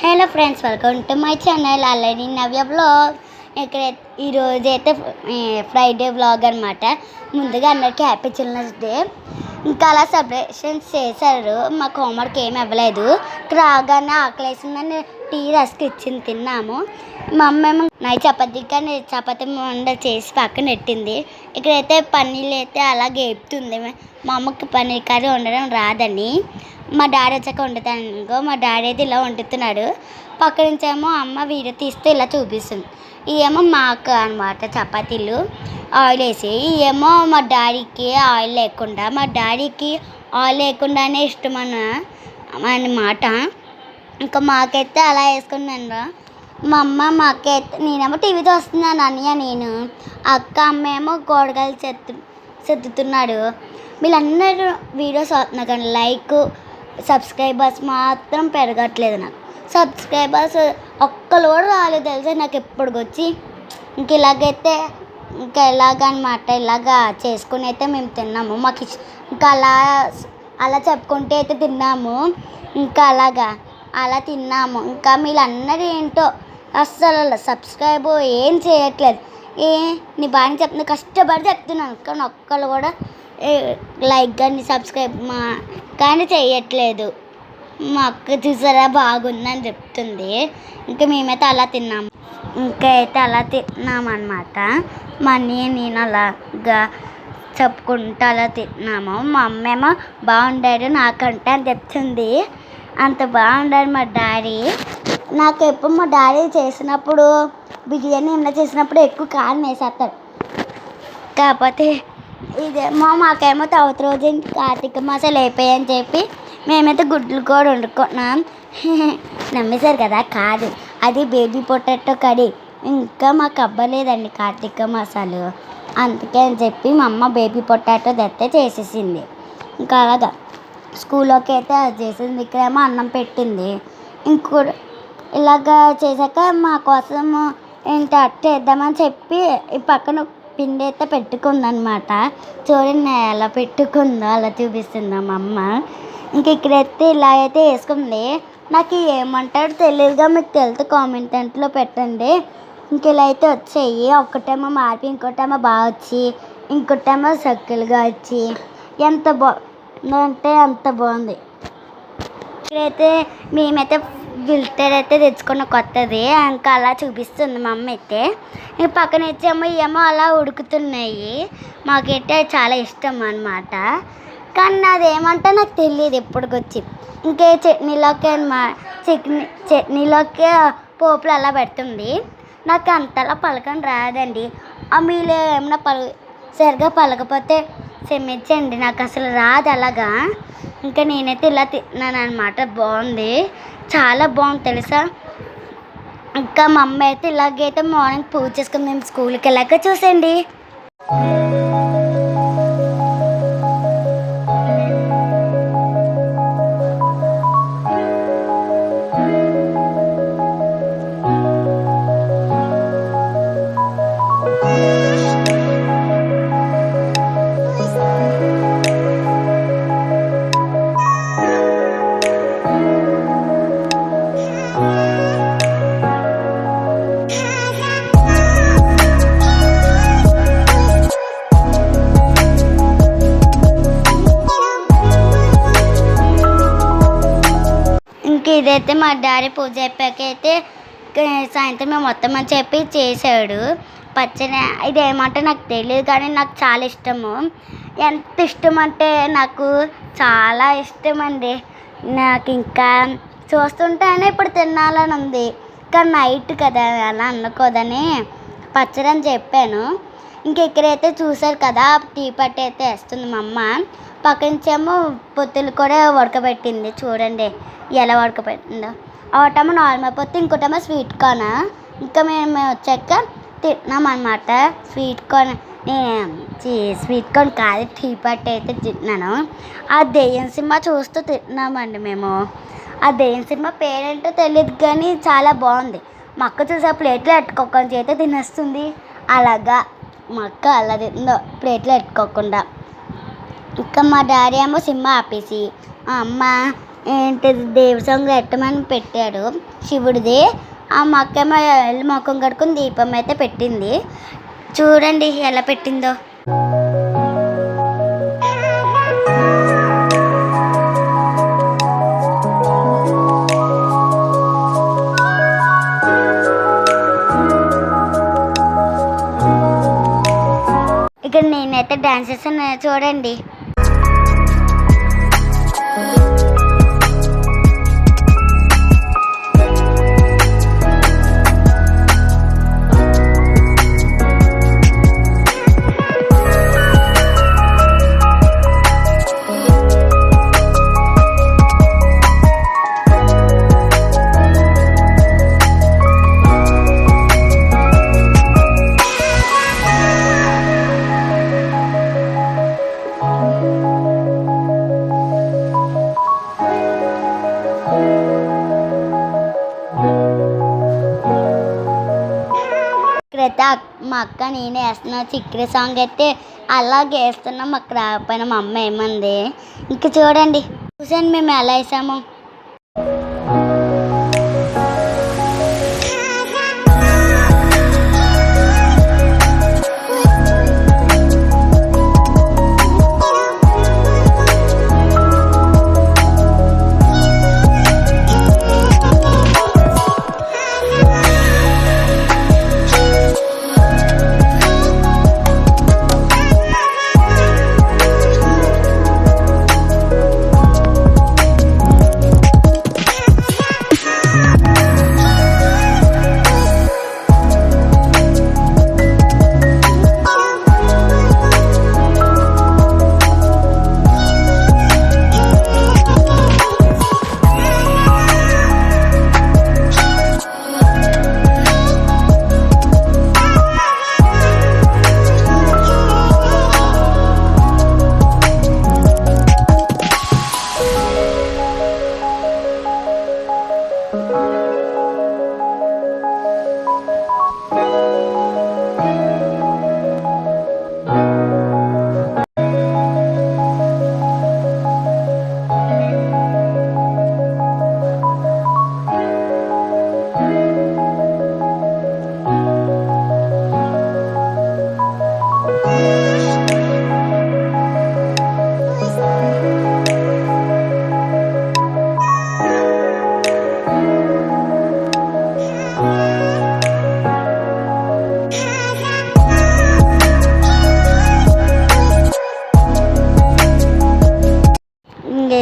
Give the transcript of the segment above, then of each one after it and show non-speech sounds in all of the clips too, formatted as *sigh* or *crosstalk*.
Hello friends welcome to my channel already Navya blog ఇక్కడ ఈరోజు అయితే ఫ్రైడే బ్లాగ్ అనమాట ముందుగా అందరికీ హ్యాపీ చిల్డ్రన్స్ డే ఇంకా అలా సెలబ్రేషన్స్ చేశారు. మాకు హోంవర్క్ ఏమి ఇవ్వలేదు రాగానే ఆకలేసిందని టీ రస్క్ ఇచ్చింది తిన్నాము. మా అమ్మ ఏమో నై చపాతీ కానీ చపాతీ వండ చేసి పక్కన పెట్టింది. ఇక్కడైతే పన్నీళ్ళు అయితే అలా గేపుతుంది మా అమ్మకి పన్నీర్ కర్రీ వండడం రాదని. మా డాడీ వచ్చాక వండుతాను. అనుకో మా డాడీ అయితే ఇలా వండుతున్నాడు. పక్క నుంచి ఏమో అమ్మ వీడియో తీస్తే ఇలా చూపిస్తుంది. ఇవేమో మాకు అనమాట చపాతీలు ఆయిల్ వేసి ఇవేమో మా డాడీకి ఆయిల్ లేకుండా మా డాడీకి ఆయిల్ లేకుండానే ఇష్టం ఇంకా మాకైతే అలా వేసుకున్నాను మా అమ్మ మా అక్క అయితే నేనేమో టీవీ చూస్తున్నాను అన్నయ్య నేను. అక్క అమ్మ ఏమో గోడగలు చెత్తు చెత్తుతున్నాడు. వీళ్ళందరూ వీడియోస్ అవుతున్నారు కానీ లైక్ సబ్స్క్రైబర్స్ మాత్రం పెరగట్లేదు నాకు. సబ్స్క్రైబర్స్ ఒక్కరు కూడా రాలేదు తెలుసా నాకు ఎప్పుడు ఇంక ఇలాగైతే ఇంకా ఎలాగనమాట ఇలాగా చేసుకుని అయితే మేము తిన్నాము. మాకు ఇంకా అలా అలా చెప్పుకుంటే అయితే తిన్నాము. ఇంకా అలాగా అలా తిన్నాము. ఇంకా వీళ్ళందరూ ఏంటో అస్సలు సబ్స్క్రైబ్ ఏం చేయట్లేదు. ఏ నీ బాగా చెప్తున్నా కష్టపడి చెప్తున్నాను కానీ ఒక్కళ్ళు కూడా లైక్ కానీ సబ్స్క్రైబ్ మా కానీ చేయట్లేదు. మా అక్క చూసారా బాగుందని చెప్తుంది. ఇంకా మేమైతే అలా తిన్నాము ఇంకా అయితే అలా తిన్నామన్నమాట. మా అన్నయ్య నేను అలాగా చెప్పుకుంటూ అలా తిన్నాము. మా అమ్మ ఏమో బాగుండాడు నాకంటే అని చెప్తుంది. అంత బాగుండాడు మా డాడీ. నాకు ఎప్పుడు మా డాడీ చేసినప్పుడు బిర్యానీ ఏమైనా చేసినప్పుడు ఎక్కువ కారం వేసేస్తాడు. కాకపోతే ఇదేమో మాకేమో తర్వాత రోజు కార్తీక మాసాలు అయిపోయాయని చెప్పి మేమైతే గుడ్లు కూడా వండుకున్నాం *laughs* నమ్మేశారు కదా? కాదు. అది బేబీ పొటాటో కర్రీ. ఇంకా మాకు అవ్వలేదండి కార్తీక మాసాలు. అందుకే అని చెప్పి మా అమ్మ బేబీ పొటాటో తెస్తే చేసేసింది. ఇంకా అలాగా స్కూల్లోకి అయితే అది చేసింది. ఇక్కడేమో అన్నం పెట్టింది. ఇంకో ఇలాగా చేశాక మా కోసం ఏంటి అట్ట వేద్దామని చెప్పి ఈ పక్కన పిండి అయితే పెట్టుకుందనమాట. చూడండి ఎలా పెట్టుకుందో అలా చూపిస్తుంది మా అమ్మ. ఇంక ఇక్కడైతే ఇలా అయితే వేసుకుంది. నాకు ఏమంటాడో తెలియదుగా మీకు తెలిస్తే కామెంట్ దాంట్లో పెట్టండి. ఇంక ఇలా అయితే వచ్చాయి. ఒకటేమో మార్పి ఇంకోటేమో బాగా వచ్చి ఇంకోటేమో సర్కిల్గా వచ్చి ఎంత బా అంటే అంత బాగుంది. ఇక్కడైతే మేమైతే ఫిల్టర్ అయితే తెచ్చుకున్న కొత్తది. ఇంకా అలా చూపిస్తుంది మా అమ్మ అయితే. ఈ పక్కన ఇచ్చేమో ఏమో అలా ఉడుకుతున్నాయి. మాకైతే చాలా ఇష్టం అనమాట కానీ అది ఏమంటే నాకు తెలియదు ఎప్పటికొచ్చి. ఇంకే చట్నీలోకి మా చట్నీ చట్నీలోకి పోపులు అలా పెడుతుంది. నాకు అంతలా పలకం రాదండి. ఆ మీలో ఏమైనా పల సరిగా పలకపోతే క్షమించండి నాకు అసలు రాదు అలాగా. ఇంకా నేనైతే ఇలా తిన్నాను అనమాట బాగుంది. చాలా బాగుంది తెలుసా? ఇంకా మా అమ్మ అయితే ఇలాగైతే మార్నింగ్ పూజ చేసుకుని మేము స్కూల్కి వెళ్ళాక చూసండి ఇదైతే మా డాడీ పూజ అయిపోయాక అయితే సాయంత్రం మేము మొత్తం అని చెప్పి చేశాడు. పచ్చడి ఇది ఏమంటే నాకు తెలియదు కానీ నాకు చాలా ఇష్టము. ఎంత ఇష్టం అంటే నాకు చాలా ఇష్టం అండి నాకు ఇంకా చూస్తుంటేనే ఇప్పుడు తినాలని ఉంది. కానీ నైట్ కదా అలా అనుకోదని పచ్చడి అని చెప్పాను. ఇంక ఇక్కడైతే చూశారు కదా టీ పట్టి అయితే వేస్తుంది మా అమ్మ. పక్క నుంచేమో పొత్తులు కూడా ఉడకబెట్టింది. చూడండి ఎలా ఉడకబెట్టిందో. ఒకటేమో నార్మల్ పొత్తు ఇంకోటేమో స్వీట్ కార్న్ ఇంకా మేము మేము వచ్చాక తింటున్నాం అనమాట స్వీట్ కార్న్ స్వీట్ కార్న్ కాదు టీ పట్టి అయితే తింటున్నాను ఆ దెయ్యం సినిమా చూస్తూ తింటున్నామండి మేము. ఆ దెయ్యం సినిమా పేరేంటో తెలియదు కానీ చాలా బాగుంది. మా అక్క చూసే ప్లేట్లో ఎట్టుకోకుండా చేతే తినేస్తుంది. అలాగా మా అక్క అలా తిందో ప్లేట్లో ఎట్టుకోకుండా ఇంకా మా డాడీ ఏమో సినిమా ఆపేసి అమ్మ ఏంటిది దేవి సాంగ్ ఎట్టమని పెట్టాడు శివుడిది. ఆ మా వెళ్ళి ముఖం కడుకుని దీపం అయితే పెట్టింది. చూడండి ఎలా పెట్టిందో. ఇక్కడ నేనైతే డాన్స్ చేస్తాను చూడండి. అక్క నేను వేస్తున్నా చిక్కిరి సాంగ్ అయితే అలాగే వేస్తున్నాం. అక్కడ రాకపోయినా మా అమ్మ ఏమంది? ఇంక చూడండి. చూసాను మేము ఎలా వేసాము.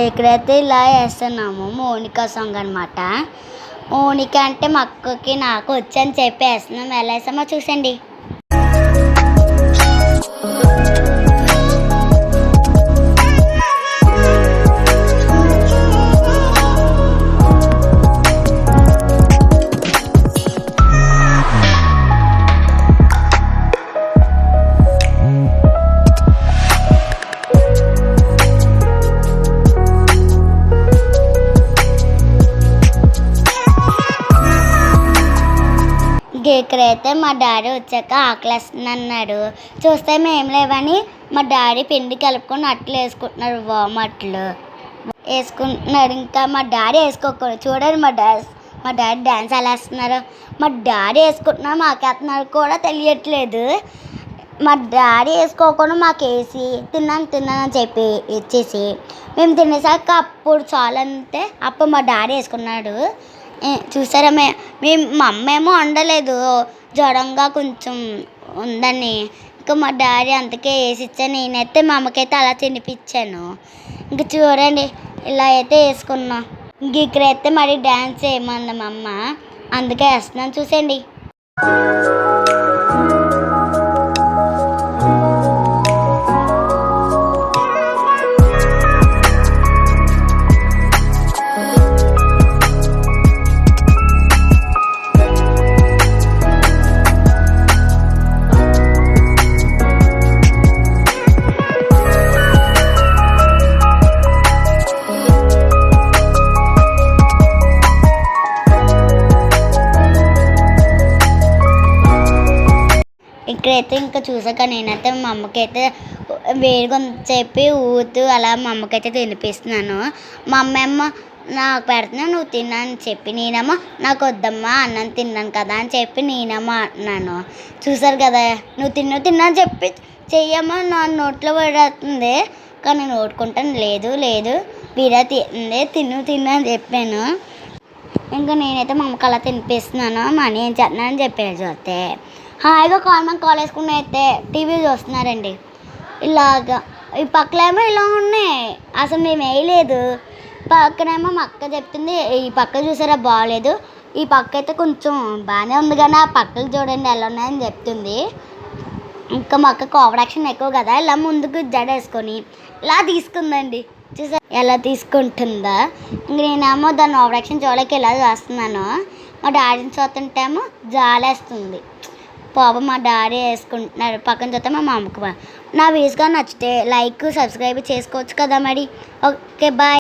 ఎక్కడైతే ఇలా వేస్తున్నాము మోనికా సాంగ్ అనమాట మోనిక అంటే మా అక్కకి నాకు వచ్చని చెప్పి వేస్తున్నాం ఎలా వేసామో చూసండి. అయితే మా డాడీ వచ్చాక ఆకలేస్తుంది అన్నాడు చూస్తే మేము లేవని మా డాడీ పిండి కలుపుకొని అట్లు వేసుకుంటున్నారు వామ్ అట్లు వేసుకుంటున్నాడు ఇంకా మా డాడీ వేసుకోకూడదు చూడండి మా డాడీ మా డాడీ డ్యాన్స్ ఎలా వేస్తున్నారు. మా డాడీ వేసుకుంటున్నారు మాకేస్తున్నారు కూడా తెలియట్లేదు. మా డాడీ వేసుకోకుండా మాకు వేసి తిన్నాను తిన్నాను అని చెప్పి ఇచ్చేసి మేము తినేసాక అప్పుడు చాలంటే అప్పుడు మా డాడీ వేసుకున్నాడు. చూసారా? మే మేము మా అమ్మ ఏమో వండలేదు. జ్వరంగా కొంచెం ఉందని. ఇంకా మా డాడీ అందుకే వేసి ఇచ్చాను నేనైతే మా అమ్మకైతే అలా తినిపించాను. ఇంక చూడండి ఇలా అయితే వేసుకున్నా. ఇంక ఇక్కడైతే మరి డ్యాన్స్ చేయమంది మా అమ్మ? అందుకే వేస్తున్నాను. చూసండి ఇంకా చూసాక నేనైతే మా అమ్మకైతే వేడిగా చెప్పి ఊతూ అలా మా అమ్మకైతే తినిపిస్తున్నాను. మా అమ్మ ఏమో నాకు పెడుతున్నా నువ్వు తిన్నా అని చెప్పి నేనేమో నాకు వద్దమ్మా అన్నం తిన్నాను కదా అని చెప్పి నేనేమో అంటున్నాను. చూసారు కదా నువ్వు తిన్నా తిన్నా అని చెప్పి చెయ్యమ్మా నా నోట్లో పడుతుంది కానీ నేను ఓడుకుంటాను లేదు లేదు వీరా తింది తిను తిను అని చెప్పాను. ఇంకా నేనైతే మా అమ్మకి అలా తినిపిస్తున్నాను మనీ ఏం చేస్తున్నాను అని చెప్పారు చూస్తే హాయిగా కామన్ కాల్ వేసుకుని అయితే టీవీ చూస్తున్నారండి. ఇలాగా. ఈ పక్కలేమో ఇలా ఉన్నాయి. అసలు మేము వేయలేదు. పక్కనేమో మా అక్క చెప్తుంది ఈ పక్క చూసారా? బాగాలేదు ఈ పక్క అయితే కొంచెం బాగానే ఉంది కానీ ఆ పక్కలు చూడండి ఎలా ఉన్నాయని చెప్తుంది. ఇంకా మా అక్క కోవర్ ఎక్కువ కదా ఇలా ముందుకు జడ వేసుకొని ఇలా తీసుకుందండి. చూసా ఎలా తీసుకుంటుందా? ఇంక నేనేమో దాన్ని ఓవరాక్షన్ చూడలేక ఇలా చేస్తున్నాను మా డాడీని చూస్తుంటేమో జాలేస్తుంది. పాపం మా డాడీ వేసుకుంటున్నారు పక్కన చూస్తే మా అమ్మకు నా వీడియోస్ నచ్చితే లైక్ సబ్స్క్రైబ్ చేసుకోవచ్చు కదా మరి. Okay bye